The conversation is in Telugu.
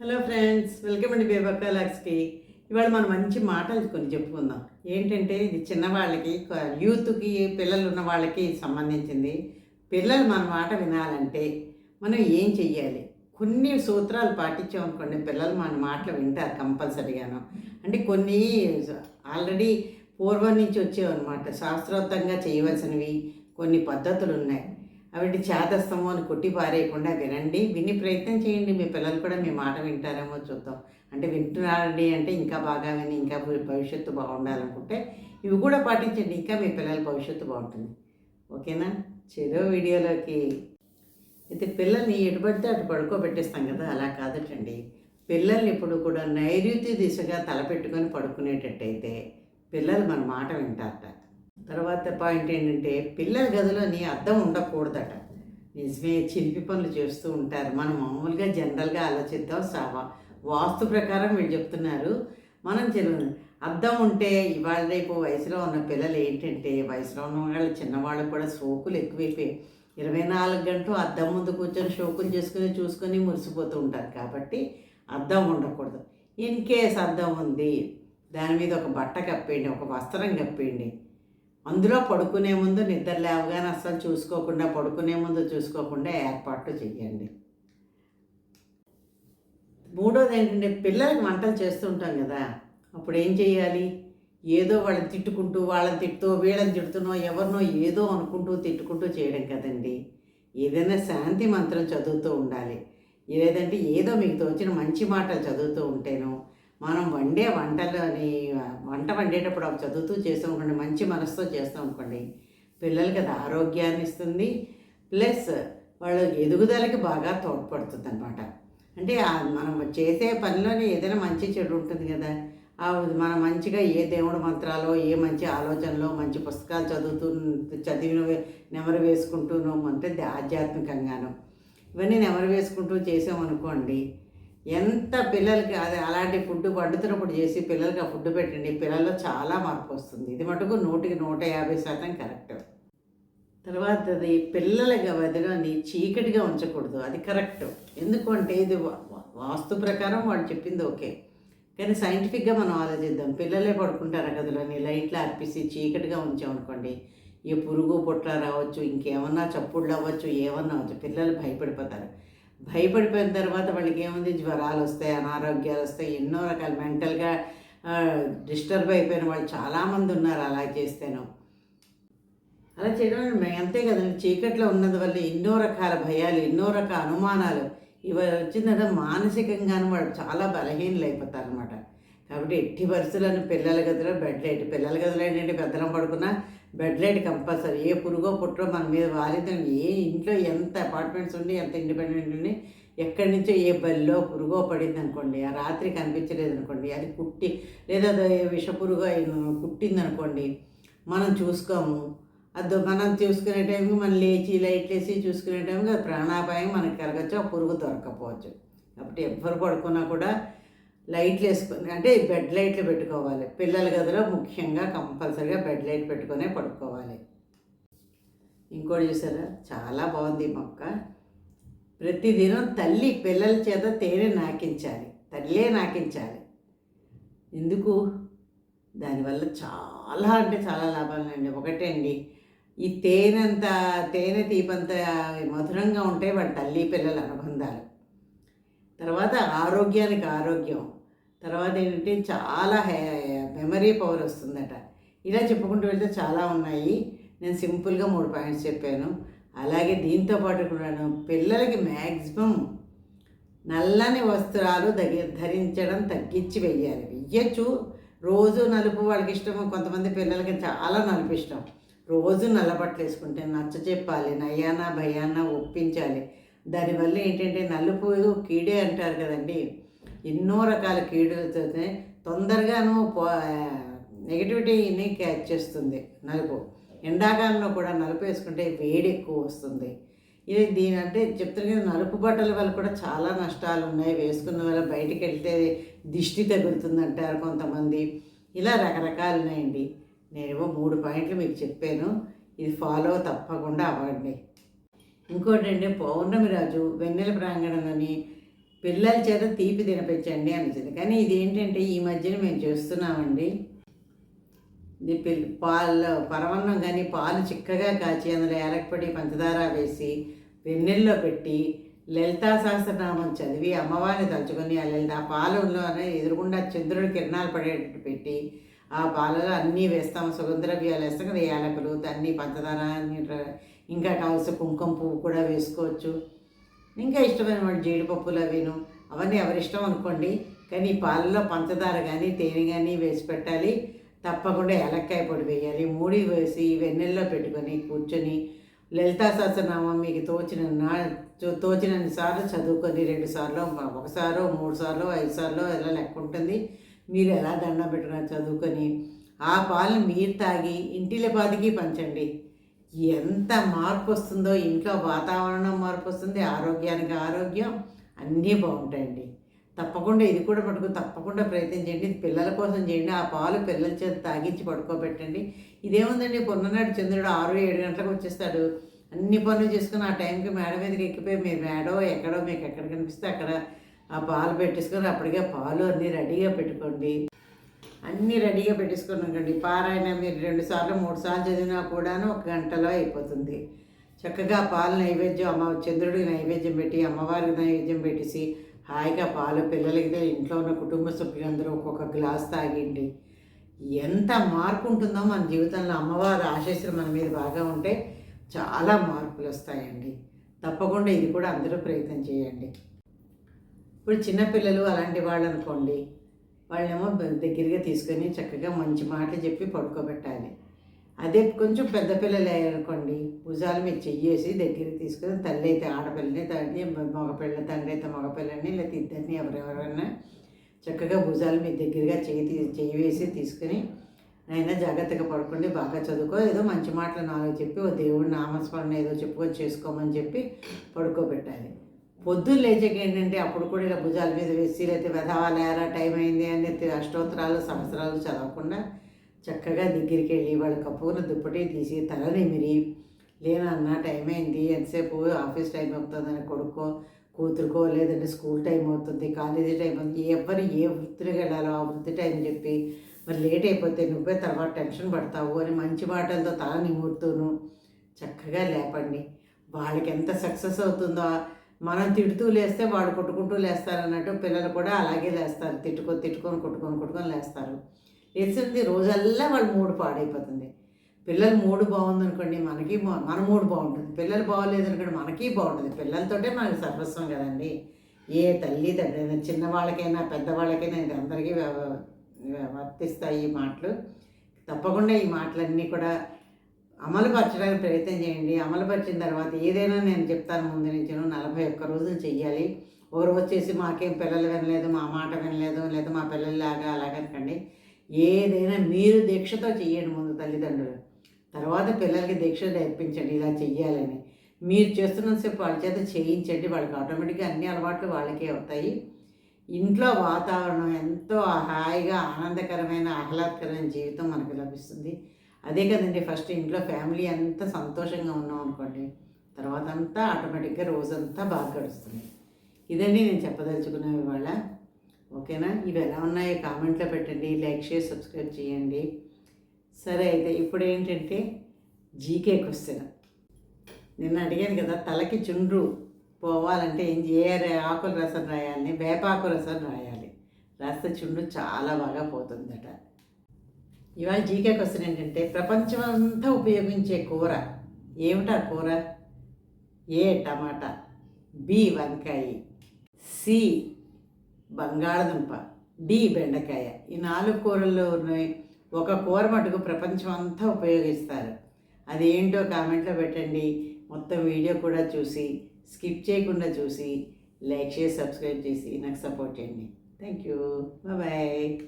హలో ఫ్రెండ్స్ వెల్కమ్ అండి బేబక్క లాక్స్కి ఇవాళ మనం మంచి మాటలు కొన్ని చెప్పుకుందాం. ఏంటంటే ఇది చిన్నవాళ్ళకి యూత్కి పిల్లలు ఉన్న వాళ్ళకి సంబంధించింది. పిల్లలు మన మాట వినాలంటే మనం ఏం చెయ్యాలి? కొన్ని సూత్రాలు పాటించామనుకోండి పిల్లలు మన మాటలు వింటారు కంపల్సరీగాను. అంటే కొన్ని ఆల్రెడీ పూర్వం నుంచి వచ్చేవన్నమాట. శాస్త్రోత్తంగా చేయవలసినవి కొన్ని పద్ధతులు ఉన్నాయి అవిటి చేతస్థము అని కొట్టి పారేయకుండా వినండి విని ప్రయత్నం చేయండి. మీ పిల్లలు కూడా మీ మాట వింటారేమో చూద్దాం. అంటే వింటున్నారండి అంటే ఇంకా బాగా విని ఇంకా భవిష్యత్తు బాగుండాలనుకుంటే ఇవి కూడా పాటించండి. ఇంకా మీ పిల్లల భవిష్యత్తు బాగుంటుంది. ఓకేనా? చెరో వీడియోలోకి. అయితే పిల్లల్ని ఎటుపడితే అటు పడుకోబెట్టేస్తాం కదా అలా కాదటండి. పిల్లల్ని ఇప్పుడు కూడా నైరుతి దిశగా తలపెట్టుకొని పడుకునేటట్టయితే పిల్లలు మన మాట వింటారట. తర్వాత పాయింట్ ఏంటంటే పిల్లల గదిలోని అద్దం ఉండకూడదట. నిజమే చిలిపి పనులు చేస్తూ ఉంటారు. మనం మామూలుగా జనరల్గా ఆలోచిద్దాం సావా. వాస్తు ప్రకారం వీళ్ళు చెప్తున్నారు. మనం చిన్న అద్దం ఉంటే ఇవాళ రేపు వయసులో ఉన్న పిల్లలు ఏంటంటే వయసులో ఉన్న వాళ్ళు చిన్నవాళ్ళు కూడా సోకులు ఎక్కువైపోయి ఇరవై నాలుగు గంటలు అద్దం ముందు కూర్చొని షోకులు చేసుకుని చూసుకొని మురిసిపోతూ ఉంటారు. కాబట్టి అద్దం ఉండకూడదు. ఇన్ కేస్ అద్దం ఉంది దాని మీద ఒక బట్ట కప్పేయండి ఒక వస్త్రం కప్పేయండి. అందులో పడుకునే ముందు నిద్ర లేవగానే అస్సలు చూసుకోకుండా పడుకునే ముందు చూసుకోకుండా ఏర్పాట్లు చేయండి మూడోది ఏంటంటే పిల్లలకి వంటలు చేస్తుంటాం కదా అప్పుడు ఏం చేయాలి ఏదో వాళ్ళని తిట్టుకుంటూ వాళ్ళని తిట్టుతూ వీళ్ళని తిడుతున్నో ఎవరినో ఏదో అనుకుంటూ తిట్టుకుంటూ చేయడం కదండి. ఏదైనా శాంతి మంత్రం చదువుతూ ఉండాలి. లేదంటే ఏదో మీకు తోచిన మంచి మాటలు చదువుతూ ఉంటేనో మనం వండే వంటలని వంట వండేటప్పుడు అవి చదువుతూ చేస్తాం అనుకోండి మంచి మనసుతో చేస్తాం అనుకోండి పిల్లలకి అది ఆరోగ్యాన్ని ఇస్తుంది. ప్లస్ వాళ్ళ ఎదుగుదలకి బాగా తోడ్పడుతుంది అనమాట అంటే మనం చేసే పనిలోనే ఏదైనా మంచి చెడు ఉంటుంది కదా. మనం మంచిగా ఏ దేవుడి మంత్రాలో ఏ మంచి ఆలోచనలో మంచి పుస్తకాలు చదువుతూ చదివిన నెమరు వేసుకుంటూనో అంటే ఆధ్యాత్మికంగాను. ఇవన్నీ నెమరు వేసుకుంటూ చేసామనుకోండి ఎంత పిల్లలకి అది అలాంటి ఫుడ్ వండుతున్నప్పుడు చేసి పిల్లలకి ఆ ఫుడ్ పెట్టండి పిల్లల్లో చాలా మార్పు వస్తుంది. ఇది మటుకు నూటికి నూట యాభై శాతం కరెక్ట్. తర్వాత అది పిల్లల గదిలోని చీకటిగా ఉంచకూడదు అది కరెక్ట్. ఎందుకంటే ఇది వాస్తు ప్రకారం వాడు చెప్పింది ఓకే. కానీ సైంటిఫిక్గా మనం ఆలోచిద్దాం. పిల్లలే పడుకుంటారు గదిలోని? లైట్లు అర్పిసి చీకటిగా ఉంచామనుకోండి ఏ పురుగు పొట్ల రావచ్చు ఇంకేమన్నా చప్పుళ్ళు అవ్వచ్చు ఏమన్నా అవ్వచ్చు పిల్లలు భయపడిపోతారు. భయపడిపోయిన తర్వాత వాళ్ళకి ఏముంది జ్వరాలు వస్తాయి అనారోగ్యాలు వస్తాయి ఎన్నో రకాల మెంటల్గా డిస్టర్బ్ అయిపోయిన వాళ్ళు చాలామంది ఉన్నారు అలా చేస్తేను. అలా చేయడం అంతే కదండి. చీకట్లో ఉన్నది వల్ల ఎన్నో రకాల భయాలు ఎన్నో రకాల అనుమానాలు. ఇవి వచ్చిందంటే మానసికంగాను వాళ్ళు చాలా బలహీనలు అయిపోతారు అనమాట కాబట్టి ఎట్టి పరిస్థితులను పిల్లల గదిలో బెడ్ లైట్ పిల్లల గదిలో ఏంటంటే పెద్దలం పడుకున్నా బెడ్ లైట్ కంపల్సరీ. ఏ పురుగో పుట్టో మన మీద వాలితే ఏ ఇంట్లో ఎంత అపార్ట్మెంట్స్ ఉండి ఎంత ఇండిపెండెంట్ ఉండి ఎక్కడి నుంచో ఏ బల్లో పురుగో పడింది అనుకోండి ఆ రాత్రి కనిపించలేదు అనుకోండి అది కుట్టి లేదా అది విష పురుగు కుట్టింది అనుకోండి మనం చూసుకోము. అది మనం చూసుకునే టైంకి మనం లేచి లైట్ వేసి చూసుకునే టైంకి అది ప్రాణాపాయం మనకి కలగచ్చు ఆ పురుగు దొరకపోవచ్చు. కాబట్టి ఎవ్వరు పడుకున్నా కూడా లైట్లు వేసుకొని అంటే బెడ్ లైట్లు పెట్టుకోవాలి. పిల్లల గదిలో ముఖ్యంగా కంపల్సరిగా బెడ్ లైట్ పెట్టుకునే పడుకోవాలి. ఇంకోటి చూసారా? చాలా బాగుంది మొక్క. ప్రతిదినం తల్లి పిల్లల చేత తేనె నాకించాలి. తల్లే నాకించాలి. ఎందుకు? దానివల్ల చాలా అంటే చాలా లాభాలు అండి ఒకటే అండి ఈ తేనెంత తేనె తీపంత మధురంగా ఉంటాయి వాడి తల్లి పిల్లల అనుబంధాలు. తర్వాత ఆరోగ్యానికి ఆరోగ్యం. తర్వాత ఏంటంటే చాలా హే మెమరీ పవర్ వస్తుందట. ఇలా చెప్పుకుంటూ వెళ్తే చాలా ఉన్నాయి. నేను సింపుల్గా మూడు పాయింట్స్ చెప్పాను. అలాగే దీంతో పాటు కూడాను పిల్లలకి మ్యాక్సిమం నల్లని వస్త్రాలు దగ్గర ధరించడం తగ్గించి వెయ్యాలి. వెయ్యచ్చు. రోజు నలుపు వాళ్ళకి ఇష్టం కొంతమంది పిల్లలకి చాలా నలుపు ఇష్టం. రోజు నల్ల బట్టలు వేసుకుంటే నచ్చ చెప్పాలి. నయ్యానా భయాన ఒప్పించాలి. దానివల్ల ఏంటంటే నలుపు కీడే అంటారు కదండి. ఎన్నో రకాల కీడులతో తొందరగాను నెగిటివిటీని క్యాచ్ చేస్తుంది నలుపు. ఎండాకాలంలో కూడా నలుపు వేసుకుంటే వేడి ఎక్కువ వస్తుంది. ఇది దీని అంటే చెప్తారు కదా నలుపు బట్టల వల్ల కూడా చాలా నష్టాలు ఉన్నాయి. వేసుకున్న వల్ల బయటికి వెళ్తే దిష్టి తగులుతుంది అంటారు కొంతమంది. ఇలా రకరకాలు ఉన్నాయండి. నేనేమో మూడు పాయింట్లు మీకు చెప్పాను. ఇది ఫాలో తప్పకుండా అవ్వండి. ఇంకోటి పౌర్ణమి రాజు వెన్నెల ప్రాంగణం అని పిల్లల చేత తీపి తినిపించండి అనిచింది కానీ ఇది ఏంటంటే ఈ మధ్యన మేము చేస్తున్నామండి. ఇది పిల్ పాలు పరమన్నం కానీ పాలు చిక్కగా కాచి అందులో ఏలకపొడి పంచదార వేసి వెన్నెల్లో పెట్టి లలితా సహస్రనామం చదివి అమ్మవారిని తలుచుకొని ఆ లలిత ఆ పాలలోనే ఎదురుగుండా చంద్రుడి కిరణాలు పడేటట్టు పెట్టి ఆ పాలలో అన్నీ వేస్తాము సుగంధ్రవ్యాలు వేస్తాం కదా యాలకులు అన్నీ పంచదార ఇంకా కావలసిన కుంకుమ పువ్వు కూడా వేసుకోవచ్చు. ఇంకా ఇష్టమైన వాళ్ళు జీడిపప్పులు అవిను. అవన్నీ ఎవరిష్టం అనుకోండి. కానీ పాలలో పంచదార కానీ తేనె కానీ వేసి పెట్టాలి. తప్పకుండా ఏలక్కాయ పొడి వేయాలి. మూడి వేసి వెన్నెల్లో పెట్టుకొని కూర్చొని లలితా సహస్రనామం మీకు తోచిన నా తోచినన్ని సార్లు చదువుకొని రెండు సార్లు ఒకసారో మూడు సార్లు ఐదు సార్లు ఇలా లెక్క ఉంటుంది. మీరు ఎలా దండం పెట్టుకున్నారు చదువుకొని ఆ పాలను మీరు తాగి ఇంటిల పాదికి పంచండి. ఎంత మార్పు వస్తుందో ఇంట్లో వాతావరణం మార్పు వస్తుంది ఆరోగ్యానికి ఆరోగ్యం అన్నీ బాగుంటాయండి. తప్పకుండా ఇది కూడా పట్టుకు తప్పకుండా ప్రయత్నం చేయండి. పిల్లల కోసం చేయండి. ఆ పాలు పిల్లల చేత తాగించి పడుకోబెట్టండి. ఇదేముందండి? పొన్ననాడు చంద్రుడు ఆరు ఏడు గంటలకు వచ్చేస్తాడు. అన్ని పనులు చేసుకుని ఆ టైంకి మేడ మీదకి ఎక్కిపోయి మీరు మేడో ఎక్కడో మీకు ఎక్కడ కనిపిస్తే అక్కడ ఆ పాలు పెట్టేసుకొని అప్పటికే పాలు అన్నీ రెడీగా పెట్టుకోండి. అన్నీ రెడీగా పెట్టేసుకున్నాకండి పారాయణ మీరు రెండు సార్లు మూడు సార్లు చదివినా కూడాను ఒక గంటలో అయిపోతుంది. చక్కగా పాలు నైవేద్యం అమ్మ చంద్రుడికి నైవేద్యం పెట్టి అమ్మవారికి నైవేద్యం పెట్టేసి హాయిగా పాలు పిల్లలకి ఇంట్లో ఉన్న కుటుంబ సభ్యులందరూ ఒక్కొక్క గ్లాస్ తాగిండి. ఎంత మార్పు ఉంటుందో మన జీవితంలో అమ్మవారి ఆశీస్సులు మన మీద బాగా ఉంటే చాలా మార్పులు వస్తాయండి. తప్పకుండా ఇది కూడా అందరూ ప్రయత్నం చేయండి. ఇప్పుడు చిన్నపిల్లలు అలాంటి వాళ్ళు అనుకోండి వాళ్ళేమో దగ్గరగా తీసుకొని చక్కగా మంచి మాటలు చెప్పి పడుకోబెట్టాలి. అదే కొంచెం పెద్ద పిల్లలు అయ్యారనుకోండి భుజాల మీద చెయ్యేసి దగ్గరికి తీసుకొని తల్లి అయితే ఆడపిల్లని తండ్రి మగపిల్ల తండ్రి అయితే మగపిల్లని లేకపోతే ఇద్దరిని ఎవరెవరైనా చక్కగా భుజాల మీద దగ్గరగా చేయి తీ- చెయ్యి వేసి తీసుకుని అయినా జాగ్రత్తగా పడుకోండి బాగా చదువుకో ఏదో మంచి మాటలు నాలుగు చెప్పి ఓ దేవుడు నామస్మరణ ఏదో చెప్పుకొని చేసుకోమని చెప్పి పడుకోబెట్టాలి. పొద్దున్న లేచాక ఏంటంటే అప్పుడు కూడా ఇలా భుజాల మీద వేసి లేకపోతే వెధవాలేరా టైం అయింది అని అష్టోత్తరాలు సంవత్సరాలు చదవకుండా చక్కగా దగ్గరికి వెళ్ళి వాళ్ళు కప్పుకున్న దుప్పటి తీసి తల నిమిరి లేనన్న టైం అయింది. ఎంతసేపు ఆఫీస్ టైం అవుతుందని కొడుకో కూతురుకో లేదంటే స్కూల్ టైం అవుతుంది కాలేజీ టైం అవుతుంది ఎవరు ఏ వృత్తికి వెళ్ళాలో ఆ వృత్తి టైం చెప్పి మరి లేట్ అయిపోతే నువ్వే తర్వాత టెన్షన్ పడతావు అని మంచి మాటలతో తల నిమురుతూను చక్కగా లేపండి. వాళ్ళకి ఎంత సక్సెస్ అవుతుందో మనం తిడుతూ లేస్తే వాడు కొట్టుకుంటూ లేస్తారు అన్నట్టు పిల్లలు కూడా అలాగే లేస్తారు. తిట్టుకొని తిట్టుకొని కొట్టుకొని కొట్టుకొని లేస్తారు. లేచింది రోజల్లా వాళ్ళు మూడు పాడైపోతుంది. పిల్లలు మూడు బాగుందనుకోండి మనకి మన మూడు బాగుంటుంది. పిల్లలు బాగోలేదు అనుకోండి మనకి బాగుంటుంది. పిల్లలతోటే మనకి సర్వస్వం కదండి. ఏ తల్లి తండ్రి చిన్నవాళ్ళకైనా పెద్దవాళ్ళకైనా ఇది అందరికీ వర్తిస్తాయి ఈ మాటలు. తప్పకుండా ఈ మాటలన్నీ కూడా అమలుపరచడానికి ప్రయత్నం చేయండి. అమలుపరిచిన తర్వాత ఏదైనా నేను చెప్తాను ముందు నుంచి నలభై ఒక్క రోజులు చెయ్యాలి. ఎవరు వచ్చేసి మాకేం పిల్లలు వినలేదు మా మాట వినలేదు లేదా మా పిల్లల్లాగా అలాగనకండి ఏదైనా మీరు దీక్షతో చెయ్యండి ముందు తల్లిదండ్రులు. తర్వాత పిల్లలకి దీక్ష నేర్పించండి ఇలా చెయ్యాలని. మీరు చేస్తున్నంతసేపు వాళ్ళ చేత చేయించండి వాళ్ళకి ఆటోమేటిక్గా అన్ని అలవాట్లు వాళ్ళకే అవుతాయి. ఇంట్లో వాతావరణం ఎంతో హాయిగా ఆనందకరమైన ఆహ్లాదకరమైన జీవితం మనకు లభిస్తుంది. అదే కదండి ఫస్ట్ ఇంట్లో ఫ్యామిలీ అంతా సంతోషంగా ఉన్నాం అనుకోండి తర్వాత అంతా ఆటోమేటిక్గా రోజంతా బాగా గడుస్తుంది. ఇదండి నేను చెప్పదలుచుకున్నాను ఇవాళ. ఓకేనా? ఇవి ఎలా ఉన్నాయో కామెంట్లో పెట్టండి లైక్ షేర్ సబ్స్క్రైబ్ చేయండి. సరే అయితే ఇప్పుడు ఏంటంటే జీకే క్వశ్చన్. నిన్న అడిగాను కదా తలకి చుండ్రు పోవాలంటే ఏం చేయాలి? ఆకుల రసం రాయాలని వేపాకు రసం రాయాలి. రాస్తే చుండ్రు చాలా బాగా పోతుందట. ఇవాళ జీకే క్వశ్చన్ ఏంటంటే ప్రపంచం అంతా ఉపయోగించే కూర. ఏమిటా కూర? ఏ టమాటా? బి వంకాయ. సి బంగాళదుంప. డి బెండకాయ. ఈ నాలుగు కూరల్లో ఉన్నాయి ఒక కూర మటుకు ప్రపంచం అంతా ఉపయోగిస్తారు. అది ఏంటో కామెంట్లో పెట్టండి. మొత్తం వీడియో కూడా చూసి స్కిప్ చేయకుండా చూసి లైక్ చేసి సబ్స్క్రైబ్ చేసి నాకు సపోర్ట్ చేయండి. Thank you. బాయ్.